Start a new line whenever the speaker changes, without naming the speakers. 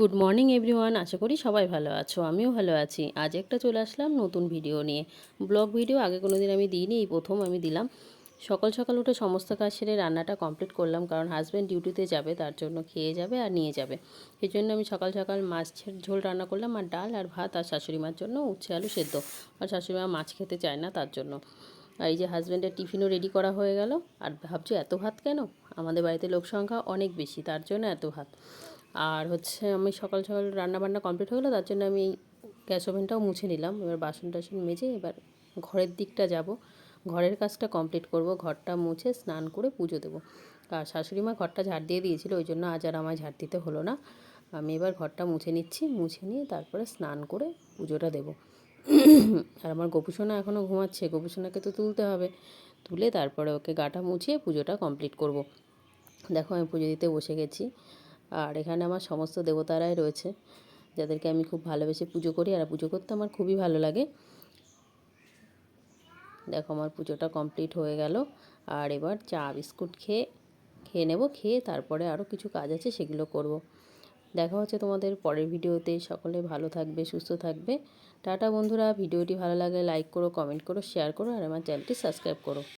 Good morning everyone আশা করি সবাই ভালো আছো, আমিও ভালো আছি। আজ একটা চলে আসলাম নতুন ভিডিও নিয়ে। ব্লগ ভিডিও আগে কোনো দিন আমি দিইনি, এই প্রথম আমি দিলাম। সকাল সকাল উঠে সমস্ত কাজ সেরে রান্নাটা কমপ্লিট করলাম, কারণ হাজব্যান্ড ডিউটিতে যাবে, তার জন্য খেয়ে যাবে আর নিয়ে যাবে। এই জন্য আমি সকাল সকাল মাছের ঝোল রান্না করলাম, আর ডাল আর ভাত আর শাশুড়ি মার জন্য উচ্ছে আলু সেদ্ধ। আর শাশুড়ি মা মাছ খেতে চায় না তার জন্য। আর এই যে হাজব্যান্ডের টিফিনও রেডি করা হয়ে গেল। আর ভাবছ এত ভাত কেন? আমাদের বাড়িতে লোক সংখ্যা অনেক বেশি, তার জন্য এত ভাত। আর হচ্ছে আমি সকাল সকাল রান্না বান্না কমপ্লিট হয়ে গেলো, তার জন্য আমি গ্যাস ওভেনটাও মুছে নিলাম। এবার বাসন টাসন মেজে এবার ঘরের দিকটা যাব। ঘরের কাজটা কমপ্লিট করব, ঘরটা মুছে স্নান করে পুজো দেবো। আর শাশুড়ি মা ঘরটা ঝাড় দিয়ে দিয়েছিল, ওই জন্য আজ আর আমায় ঝাড় দিতে হলো না। আমি এবার ঘরটা মুছে নিচ্ছি, মুছে নিয়ে তারপরে স্নান করে পুজোটা দেবো। আর আমার গোপুসোনা এখনও ঘুমাচ্ছে, গোপুসোনাকে তো তুলতে হবে। তুলে তারপরে ওকে গাটা মুছিয়ে পুজোটা কমপ্লিট করব। দেখো আমি পুজো দিতে বসে গেছি। আর এখানে আমার সমস্ত দেবতারাই রয়েছে, যাদেরকে আমি খুব ভালোবেসে পুজো করি আর পুজো করতে আমার খুবই ভালো লাগে। দেখো আমার পুজোটা কমপ্লিট হয়ে গেল। আর এবার চা, বিস্কুট খেয়ে খেয়ে নেব, খেয়ে তারপরে আরও কিছু কাজ আছে সেগুলো করব। দেখা হচ্ছে তোমাদের পরের ভিডিওতে। সকলে ভালো থাকবে, সুস্থ থাকবে। টাটা বন্ধুরা, ভিডিওটি ভালো লাগলে লাইক করো কমেন্ট করো শেয়ার করো, আর আমার চ্যানেলটি সাবস্ক্রাইব করো।